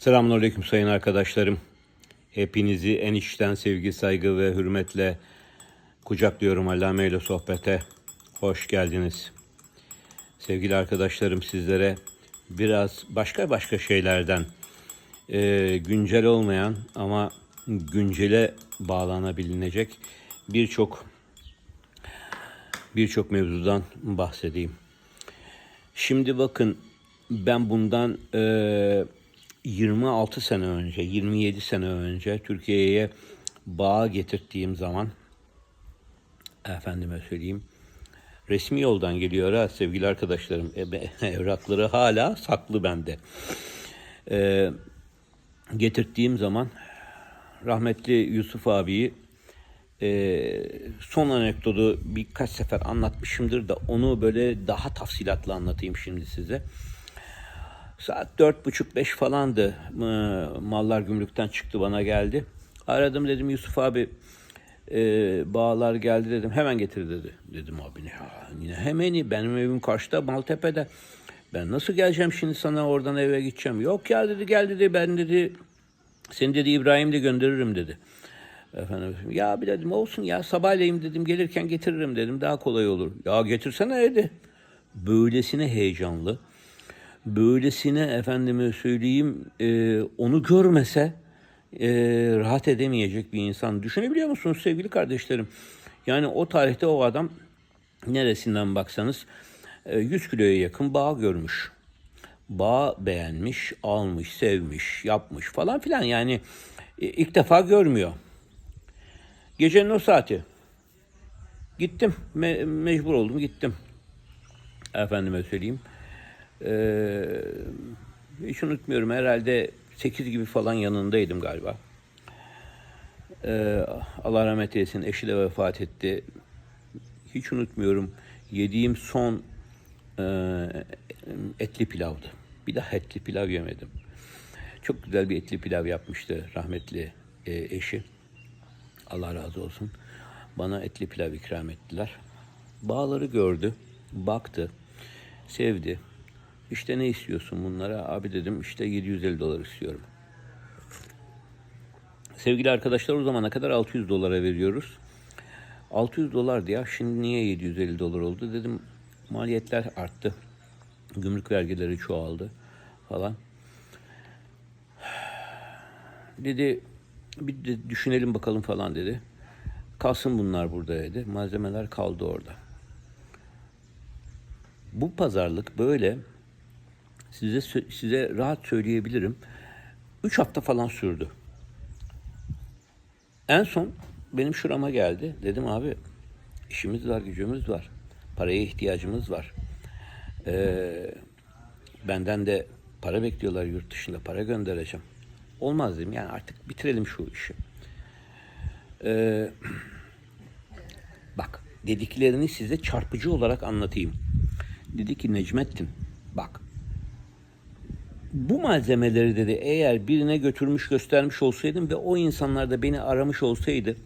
Selamünaleyküm sayın arkadaşlarım. Hepinizi en içten sevgi, saygı ve hürmetle kucaklıyorum Allame ile sohbete. Hoş geldiniz. Sevgili arkadaşlarım sizlere biraz başka başka şeylerden e, güncel olmayan ama güncele bağlanabilinecek birçok birçok mevzudan bahsedeyim. Şimdi bakın ben bundan e, 26 sene önce, 27 sene önce Türkiye'ye bağ getirttiğim zaman efendime söyleyeyim resmi yoldan geliyor ha sevgili arkadaşlarım. E, evrakları hala saklı bende. E, getirttiğim zaman rahmetli Yusuf abiyi e, son anekdotu birkaç sefer anlatmışımdır da onu böyle daha tafsilatlı anlatayım şimdi size. Saat dört buçuk beş falandı. Ee, Mallar gümrükten çıktı bana geldi. Aradım dedim Yusuf abi e, bağlar geldi dedim. Hemen getir dedi. Dedim abi ne yine hemeni benim evim karşıda Maltepe'de. Ben nasıl geleceğim şimdi sana oradan eve gideceğim. Yok ya dedi gel dedi ben dedi seni dedi İbrahim de gönderirim dedi. Efendim ya bir dedim olsun ya sabahleyin dedim gelirken getiririm dedim daha kolay olur. Ya getirsene dedi. Böylesine heyecanlı böylesine efendime söyleyeyim e, onu görmese e, rahat edemeyecek bir insan. Düşünebiliyor musunuz sevgili kardeşlerim? Yani o tarihte o adam neresinden baksanız e, 100 kiloya yakın bağ görmüş. Bağ beğenmiş, almış, sevmiş, yapmış falan filan. Yani e, ilk defa görmüyor. Gecenin o saati. Gittim. Me- mecbur oldum gittim. Efendime söyleyeyim. Ee, hiç unutmuyorum herhalde 8 gibi falan yanındaydım galiba. Ee, Allah rahmet eylesin eşi de vefat etti. Hiç unutmuyorum yediğim son e, etli pilavdı. Bir daha etli pilav yemedim. Çok güzel bir etli pilav yapmıştı rahmetli e, eşi. Allah razı olsun. Bana etli pilav ikram ettiler. Bağları gördü, baktı, sevdi. İşte ne istiyorsun bunlara? Abi dedim işte 750 dolar istiyorum. Sevgili arkadaşlar o zamana kadar 600 dolara veriyoruz. 600 dolardı ya şimdi niye 750 dolar oldu dedim. Maliyetler arttı. Gümrük vergileri çoğaldı falan. Dedi bir de düşünelim bakalım falan dedi. Kalsın bunlar burada dedi. Malzemeler kaldı orada. Bu pazarlık böyle size size rahat söyleyebilirim. 3 hafta falan sürdü. En son benim şurama geldi. Dedim abi işimiz var, gücümüz var. Paraya ihtiyacımız var. Ee, benden de para bekliyorlar yurt dışında. Para göndereceğim. Olmaz dedim. Yani artık bitirelim şu işi. Ee, bak dediklerini size çarpıcı olarak anlatayım. Dedi ki Necmettin bak bu malzemeleri dedi eğer birine götürmüş göstermiş olsaydım ve o insanlar da beni aramış olsaydı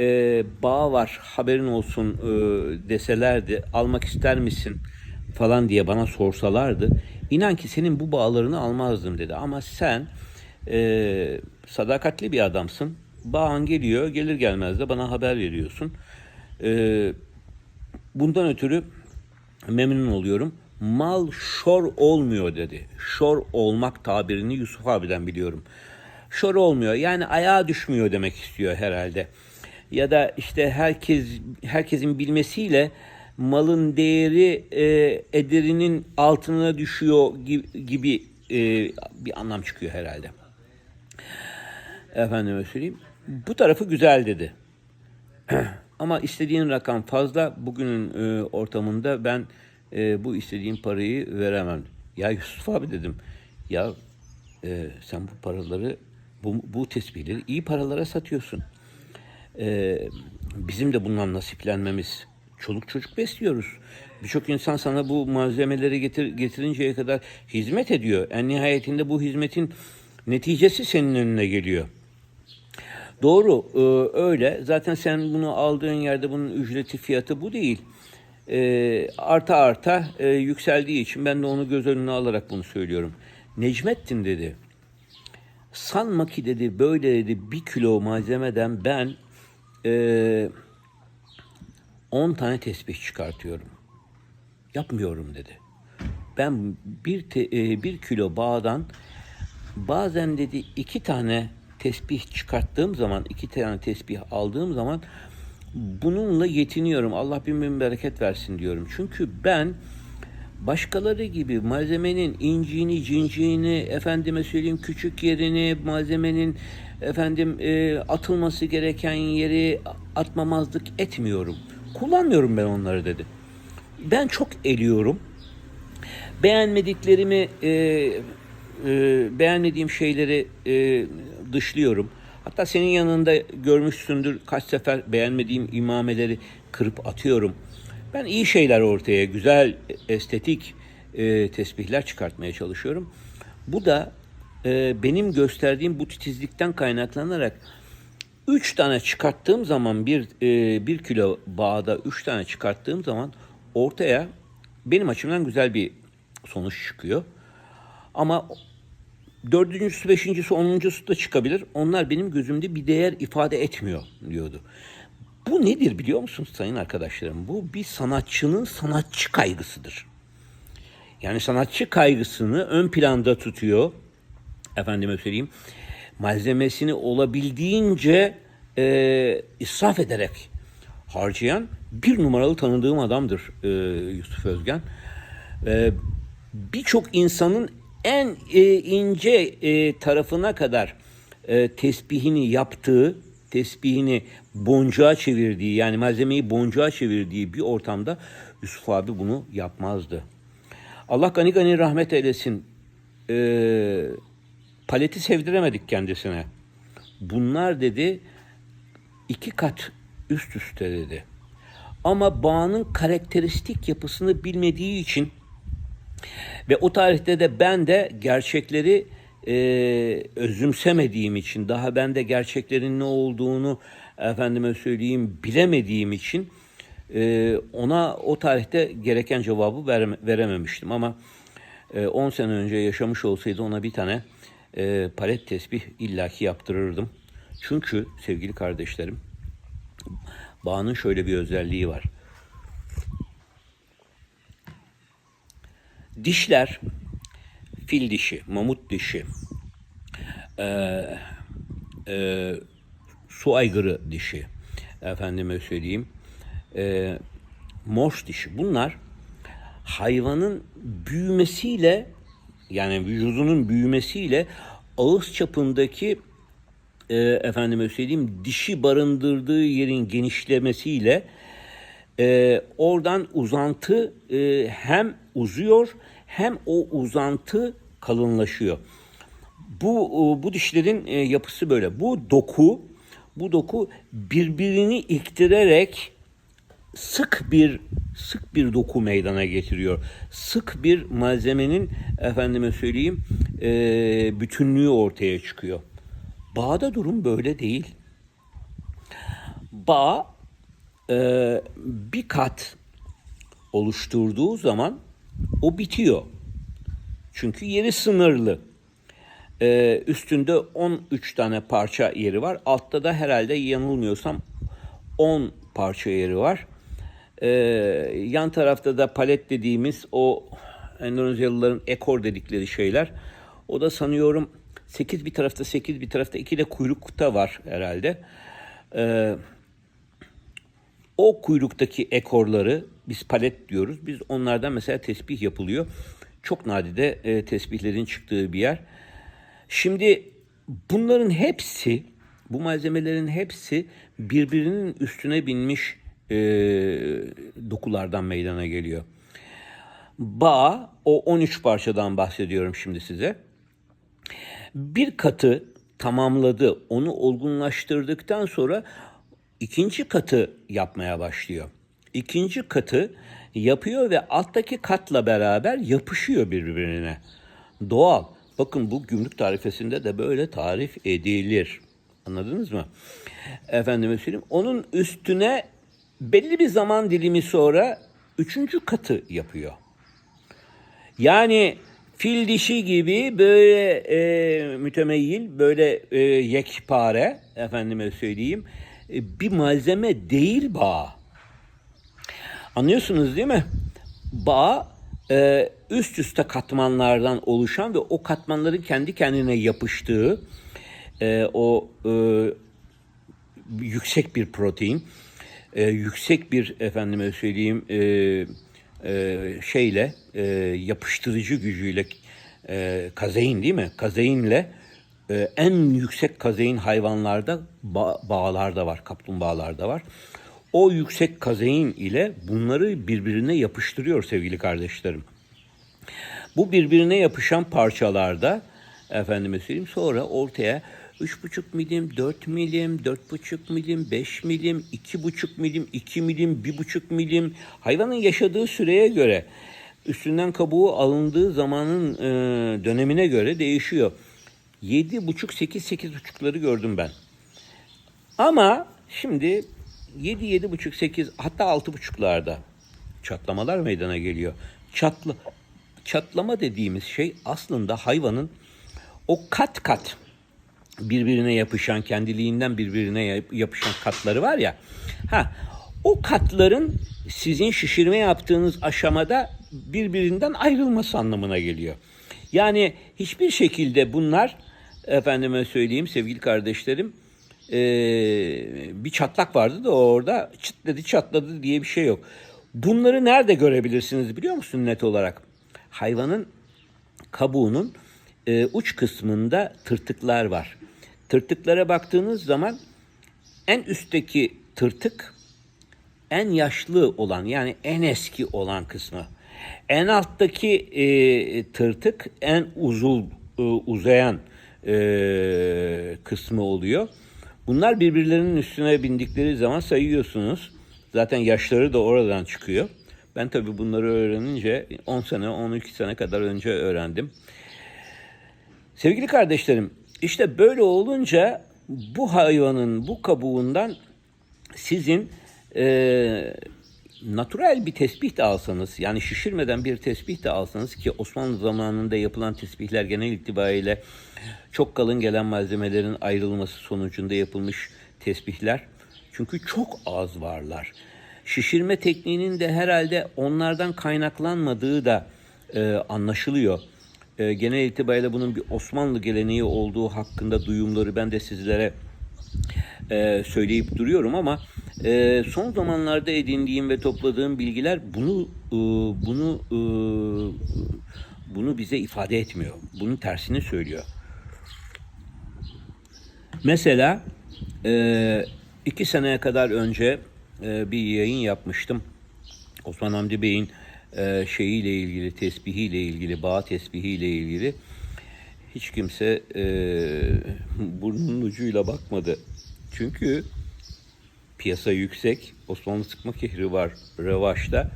e, bağ var haberin olsun e, deselerdi almak ister misin? falan diye bana sorsalardı inan ki senin bu bağlarını almazdım dedi. Ama sen e, sadakatli bir adamsın. Bağın geliyor gelir gelmez de bana haber veriyorsun. E, bundan ötürü memnun oluyorum. Mal şor olmuyor dedi. Şor olmak tabirini Yusuf abiden biliyorum. Şor olmuyor yani ayağa düşmüyor demek istiyor herhalde. Ya da işte herkes herkesin bilmesiyle malın değeri e, ederinin altına düşüyor gibi, gibi e, bir anlam çıkıyor herhalde. Efendime söyleyeyim. Bu tarafı güzel dedi. Ama istediğin rakam fazla. Bugünün e, ortamında ben e, bu istediğim parayı veremem. Ya Yusuf abi dedim. Ya e, sen bu paraları, bu, bu tesbihleri iyi paralara satıyorsun. E, bizim de bundan nasiplenmemiz. Çoluk çocuk besliyoruz. Birçok insan sana bu malzemeleri getir, getirinceye kadar hizmet ediyor. En nihayetinde bu hizmetin neticesi senin önüne geliyor. Doğru e, öyle. Zaten sen bunu aldığın yerde bunun ücreti fiyatı bu değil. E, arta arta e, yükseldiği için ben de onu göz önüne alarak bunu söylüyorum. Necmettin dedi. Sanma ki dedi böyle dedi bir kilo malzemeden ben 10 tane tesbih çıkartıyorum. Yapmıyorum dedi. Ben bir, te- e, bir kilo bağdan bazen dedi iki tane tesbih çıkarttığım zaman, iki tane tesbih aldığım zaman bununla yetiniyorum. Allah bin bin bereket versin diyorum. Çünkü ben başkaları gibi malzemenin inciğini, cinciğini, efendime söyleyeyim küçük yerini, malzemenin efendim e, atılması gereken yeri atmamazlık etmiyorum. Kullanmıyorum ben onları dedi. Ben çok eliyorum. Beğenmediklerimi, e, e, beğenmediğim şeyleri e, dışlıyorum. Hatta senin yanında görmüşsündür kaç sefer beğenmediğim imameleri kırıp atıyorum. Ben iyi şeyler ortaya, güzel, estetik e, tesbihler çıkartmaya çalışıyorum. Bu da e, benim gösterdiğim bu titizlikten kaynaklanarak Üç tane çıkarttığım zaman bir e, bir kilo bağda üç tane çıkarttığım zaman ortaya benim açımdan güzel bir sonuç çıkıyor. Ama dördüncüsü, beşincisi, onuncusu da çıkabilir. Onlar benim gözümde bir değer ifade etmiyor diyordu. Bu nedir biliyor musunuz sayın arkadaşlarım? Bu bir sanatçının sanatçı kaygısıdır. Yani sanatçı kaygısını ön planda tutuyor. Efendime söyleyeyim. Malzemesini olabildiğince e, israf ederek harcayan bir numaralı tanıdığım adamdır e, Yusuf Özgen. E, Birçok insanın en e, ince e, tarafına kadar e, tesbihini yaptığı, tesbihini boncuğa çevirdiği yani malzemeyi boncuğa çevirdiği bir ortamda Yusuf abi bunu yapmazdı. Allah gani gani rahmet eylesin. Ee, paleti sevdiremedik kendisine. Bunlar dedi iki kat üst üste dedi. Ama bağının karakteristik yapısını bilmediği için ve o tarihte de ben de gerçekleri e, özümsemediğim için, daha ben de gerçeklerin ne olduğunu efendime söyleyeyim bilemediğim için e, ona o tarihte gereken cevabı vereme, verememiştim. Ama 10 sene önce yaşamış olsaydı ona bir tane e, palet tesbih illaki yaptırırdım. Çünkü sevgili kardeşlerim, bağının şöyle bir özelliği var. Dişler, fil dişi, mamut dişi, e, e, su aygırı dişi, efendime söyleyeyim, e, morş dişi. Bunlar hayvanın büyümesiyle yani vücudunun büyümesiyle ağız çapındaki e, efendime söyleyeyim dişi barındırdığı yerin genişlemesiyle e, oradan uzantı e, hem uzuyor hem o uzantı kalınlaşıyor. Bu bu dişlerin e, yapısı böyle. Bu doku bu doku birbirini iktirerek sık bir sık bir doku meydana getiriyor. Sık bir malzemenin efendime söyleyeyim e, bütünlüğü ortaya çıkıyor. Bağda durum böyle değil. Bağ e, bir kat oluşturduğu zaman o bitiyor. Çünkü yeri sınırlı. Ee, üstünde 13 tane parça yeri var. Altta da herhalde yanılmıyorsam 10 parça yeri var. Ee, yan tarafta da palet dediğimiz o Endonezyalıların ekor dedikleri şeyler. O da sanıyorum 8 bir tarafta 8 bir tarafta 2 de kuyrukta var herhalde. Ee, o kuyruktaki ekorları biz palet diyoruz. Biz onlardan mesela tesbih yapılıyor. Çok nadide e, tesbihlerin çıktığı bir yer. Şimdi bunların hepsi, bu malzemelerin hepsi birbirinin üstüne binmiş e, dokulardan meydana geliyor. Bağ, o 13 parçadan bahsediyorum şimdi size. Bir katı tamamladı, onu olgunlaştırdıktan sonra ikinci katı yapmaya başlıyor. İkinci katı yapıyor ve alttaki katla beraber yapışıyor birbirine. Doğal. Bakın bu gümrük tarifesinde de böyle tarif edilir. Anladınız mı? Efendime söyleyeyim. Onun üstüne belli bir zaman dilimi sonra üçüncü katı yapıyor. Yani Fil dişi gibi böyle e, mütemeyyil, böyle e, yekpare, efendime söyleyeyim, bir malzeme değil bağ. Anlıyorsunuz değil mi? Bağ e, üst üste katmanlardan oluşan ve o katmanların kendi kendine yapıştığı e, o e, yüksek bir protein, e, yüksek bir efendime söyleyeyim e, e, şeyle e, yapıştırıcı gücüyle e, kazein değil mi? Kazeinle e, en yüksek kazein hayvanlarda ba- bağlarda var, kaplumbağalarda var. O yüksek kazein ile bunları birbirine yapıştırıyor sevgili kardeşlerim. Bu birbirine yapışan parçalarda efendime söyleyeyim sonra ortaya 3,5 milim, 4 milim, 4,5 milim, 5 milim, 2,5 milim, 2 milim, 1,5 milim hayvanın yaşadığı süreye göre üstünden kabuğu alındığı zamanın e, dönemine göre değişiyor. 7,5 8 8,5'ları gördüm ben. Ama şimdi 7 7,5 8 hatta 6,5'larda çatlamalar meydana geliyor. Çatla çatlama dediğimiz şey aslında hayvanın o kat kat birbirine yapışan, kendiliğinden birbirine yap- yapışan katları var ya. Ha, o katların sizin şişirme yaptığınız aşamada birbirinden ayrılması anlamına geliyor. Yani hiçbir şekilde bunlar efendime söyleyeyim sevgili kardeşlerim eee, bir çatlak vardı da orada çıtladı çatladı diye bir şey yok. Bunları nerede görebilirsiniz biliyor musun net olarak? Hayvanın kabuğunun e, uç kısmında tırtıklar var. Tırtıklara baktığınız zaman en üstteki tırtık en yaşlı olan yani en eski olan kısmı. En alttaki e, tırtık en uzun e, uzayan e, kısmı oluyor. Bunlar birbirlerinin üstüne bindikleri zaman sayıyorsunuz. Zaten yaşları da oradan çıkıyor. Ben tabii bunları öğrenince 10 sene, 12 sene kadar önce öğrendim. Sevgili kardeşlerim, işte böyle olunca bu hayvanın bu kabuğundan sizin e, natural bir tesbih de alsanız, yani şişirmeden bir tesbih de alsanız ki Osmanlı zamanında yapılan tesbihler genel itibariyle çok kalın gelen malzemelerin ayrılması sonucunda yapılmış tesbihler. Çünkü çok az varlar. Şişirme tekniğinin de herhalde onlardan kaynaklanmadığı da e, anlaşılıyor. E, genel itibariyle bunun bir Osmanlı geleneği olduğu hakkında duyumları ben de sizlere e, söyleyip duruyorum ama e, son zamanlarda edindiğim ve topladığım bilgiler bunu e, bunu e, bunu bize ifade etmiyor. Bunun tersini söylüyor. Mesela e, iki seneye kadar önce e, bir yayın yapmıştım. Osman Hamdi Bey'in e, şeyiyle ilgili, tesbihiyle ilgili, bağ tesbihiyle ilgili hiç kimse e, burnunun ucuyla bakmadı. Çünkü piyasa yüksek, Osmanlı sıkma kehri var revaçta.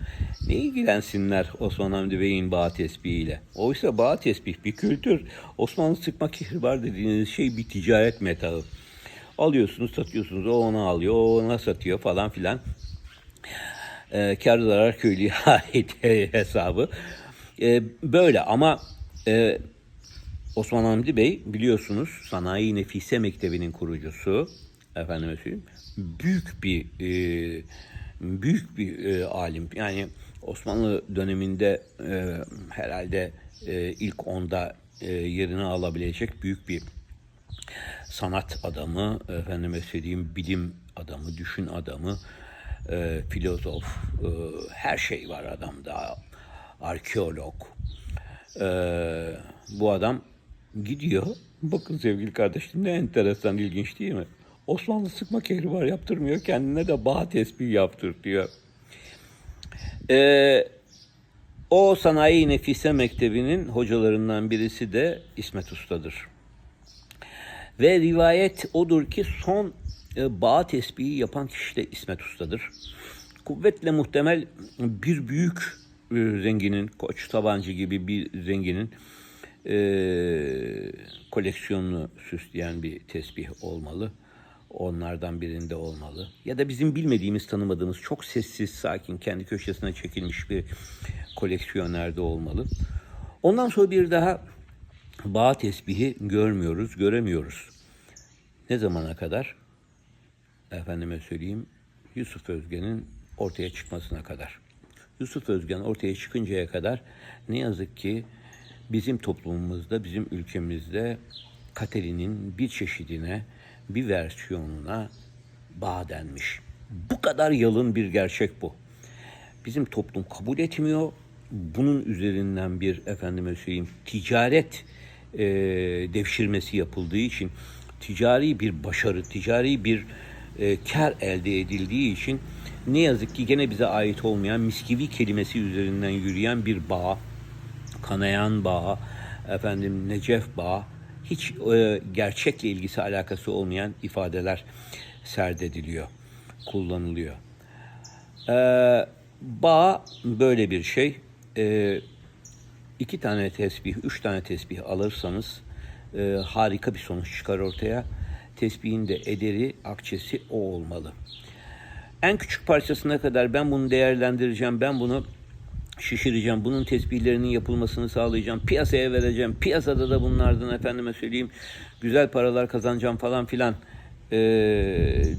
Ne ilgilensinler Osman Hamdi Bey'in bağ tesbihiyle? Oysa bağ tesbih bir kültür. Osmanlı sıkma kehri var dediğiniz şey bir ticaret metağı. Alıyorsunuz, satıyorsunuz. O ona alıyor, o ona satıyor falan filan. E, kar zarar köylüye ait hesabı. E, böyle ama e, Osman Hamdi Bey biliyorsunuz Sanayi Nefise Mektebi'nin kurucusu. Efendime söyleyeyim. Büyük bir e, büyük bir e, alim. Yani Osmanlı döneminde e, herhalde e, ilk onda e, yerini alabilecek büyük bir sanat adamı, efendime söyleyeyim bilim adamı, düşün adamı, e, filozof, e, her şey var adamda. Arkeolog. E, bu adam gidiyor. Bakın sevgili kardeşim ne enteresan, ilginç değil mi? Osmanlı sıkma kehri var yaptırmıyor. Kendine de bağ tesbih yaptır diyor. E, o Sanayi Nefise Mektebi'nin hocalarından birisi de İsmet Usta'dır. Ve rivayet odur ki son e, bağ tesbihi yapan kişi de İsmet Usta'dır. Kuvvetle muhtemel bir büyük e, zenginin, Koç Tabancı gibi bir zenginin e, koleksiyonunu süsleyen bir tesbih olmalı. Onlardan birinde olmalı. Ya da bizim bilmediğimiz, tanımadığımız, çok sessiz, sakin, kendi köşesine çekilmiş bir koleksiyonerde olmalı. Ondan sonra bir daha bağ tesbihi görmüyoruz, göremiyoruz. Ne zamana kadar? Efendime söyleyeyim, Yusuf Özgen'in ortaya çıkmasına kadar. Yusuf Özgen ortaya çıkıncaya kadar ne yazık ki bizim toplumumuzda, bizim ülkemizde Kateri'nin bir çeşidine, bir versiyonuna bağ denmiş. Bu kadar yalın bir gerçek bu. Bizim toplum kabul etmiyor. Bunun üzerinden bir efendime söyleyeyim ticaret e, devşirmesi yapıldığı için ticari bir başarı, ticari bir e, kar elde edildiği için ne yazık ki gene bize ait olmayan miskivi kelimesi üzerinden yürüyen bir bağ, kanayan bağ, efendim necef bağ, hiç e, gerçekle ilgisi alakası olmayan ifadeler serdediliyor, kullanılıyor. Ee, bağ böyle bir şey. Ee, iki tane tesbih, üç tane tesbih alırsanız e, harika bir sonuç çıkar ortaya. Tesbihin de ederi, akçesi o olmalı. En küçük parçasına kadar ben bunu değerlendireceğim, ben bunu şişireceğim, bunun tesbihlerinin yapılmasını sağlayacağım, piyasaya vereceğim, piyasada da bunlardan efendime söyleyeyim güzel paralar kazanacağım falan filan e,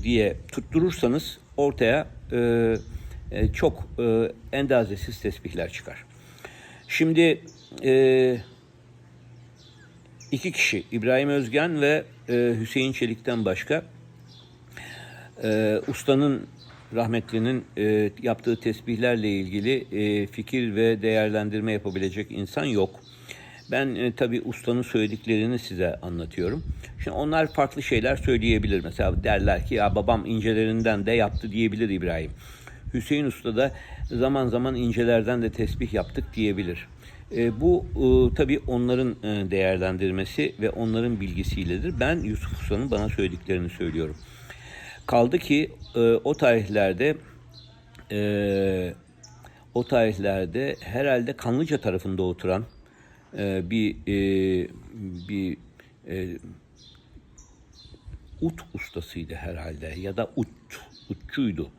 diye tutturursanız ortaya e, e, çok e, endazesiz tesbihler çıkar. Şimdi e, iki kişi İbrahim Özgen ve e, Hüseyin Çelik'ten başka e, ustanın rahmetlinin e, yaptığı tesbihlerle ilgili e, fikir ve değerlendirme yapabilecek insan yok. Ben e, tabii ustanın söylediklerini size anlatıyorum. Şimdi onlar farklı şeyler söyleyebilir. Mesela derler ki ya babam incelerinden de yaptı diyebilir İbrahim. Hüseyin Usta da zaman zaman incelerden de tesbih yaptık diyebilir. E, bu e, tabii onların e, değerlendirmesi ve onların bilgisiyledir. Ben Yusuf Usta'nın bana söylediklerini söylüyorum. Kaldı ki e, o tarihlerde e, o tarihlerde herhalde Kanlıca tarafında oturan e, bir e, bir e, ut ustasıydı herhalde ya da ut utçuydu.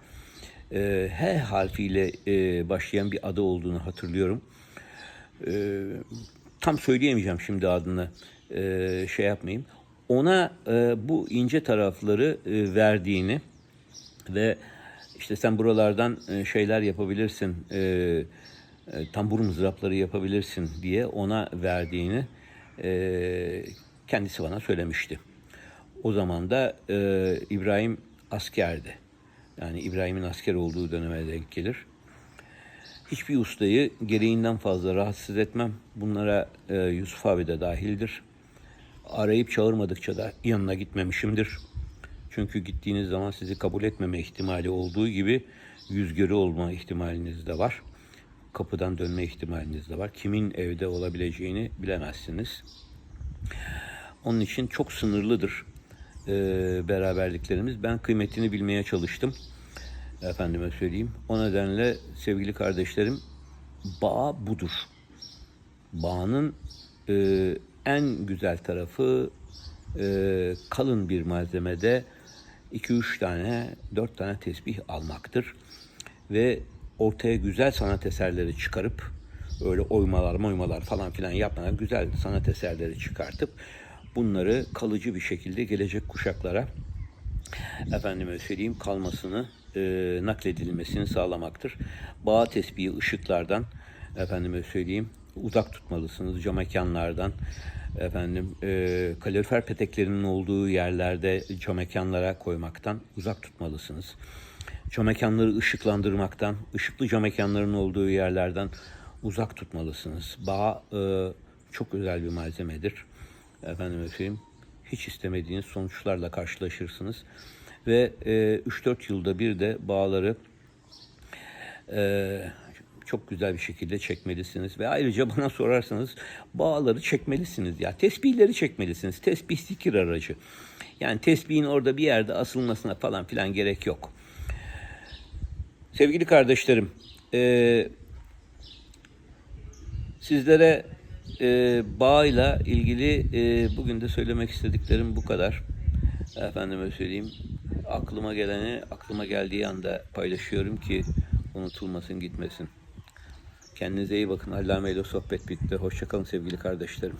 E, H harfiyle e, başlayan bir adı olduğunu hatırlıyorum. E, tam söyleyemeyeceğim şimdi adını e, şey yapmayayım. Ona e, bu ince tarafları e, verdiğini ve işte sen buralardan e, şeyler yapabilirsin, e, e, tambur mızrapları yapabilirsin diye ona verdiğini e, kendisi bana söylemişti. O zaman da e, İbrahim askerdi. Yani İbrahim'in asker olduğu döneme denk gelir. Hiçbir ustayı gereğinden fazla rahatsız etmem. Bunlara e, Yusuf abi de dahildir. Arayıp çağırmadıkça da yanına gitmemişimdir. Çünkü gittiğiniz zaman sizi kabul etmeme ihtimali olduğu gibi yüz göre olma ihtimaliniz de var. Kapıdan dönme ihtimaliniz de var. Kimin evde olabileceğini bilemezsiniz. Onun için çok sınırlıdır e, beraberliklerimiz. Ben kıymetini bilmeye çalıştım. Efendime söyleyeyim. O nedenle sevgili kardeşlerim bağ budur. Bağın e, en güzel tarafı e, kalın bir malzemede 2-3 tane, 4 tane tesbih almaktır. Ve ortaya güzel sanat eserleri çıkarıp öyle oymalar moymalar falan filan yapmadan güzel sanat eserleri çıkartıp bunları kalıcı bir şekilde gelecek kuşaklara efendime söyleyeyim kalmasını e, nakledilmesini sağlamaktır. Bağ tesbihi ışıklardan efendime söyleyeyim uzak tutmalısınız cam mekanlardan efendim e, kalorifer peteklerinin olduğu yerlerde cam mekanlara koymaktan uzak tutmalısınız. Cam mekanları ışıklandırmaktan, ışıklı cam mekanların olduğu yerlerden uzak tutmalısınız. Bağ e, çok özel bir malzemedir. Efendim söyleyeyim, hiç istemediğiniz sonuçlarla karşılaşırsınız. Ve e, 3-4 yılda bir de bağları e, çok güzel bir şekilde çekmelisiniz. Ve ayrıca bana sorarsanız bağları çekmelisiniz. Ya tesbihleri çekmelisiniz. Tesbih zikir aracı. Yani tesbihin orada bir yerde asılmasına falan filan gerek yok. Sevgili kardeşlerim, e, sizlere e, bağıyla ilgili e, bugün de söylemek istediklerim bu kadar. Efendime söyleyeyim, aklıma geleni aklıma geldiği anda paylaşıyorum ki unutulmasın gitmesin. Kendinize iyi bakın. Allame ile sohbet bitti. Hoşçakalın sevgili kardeşlerim.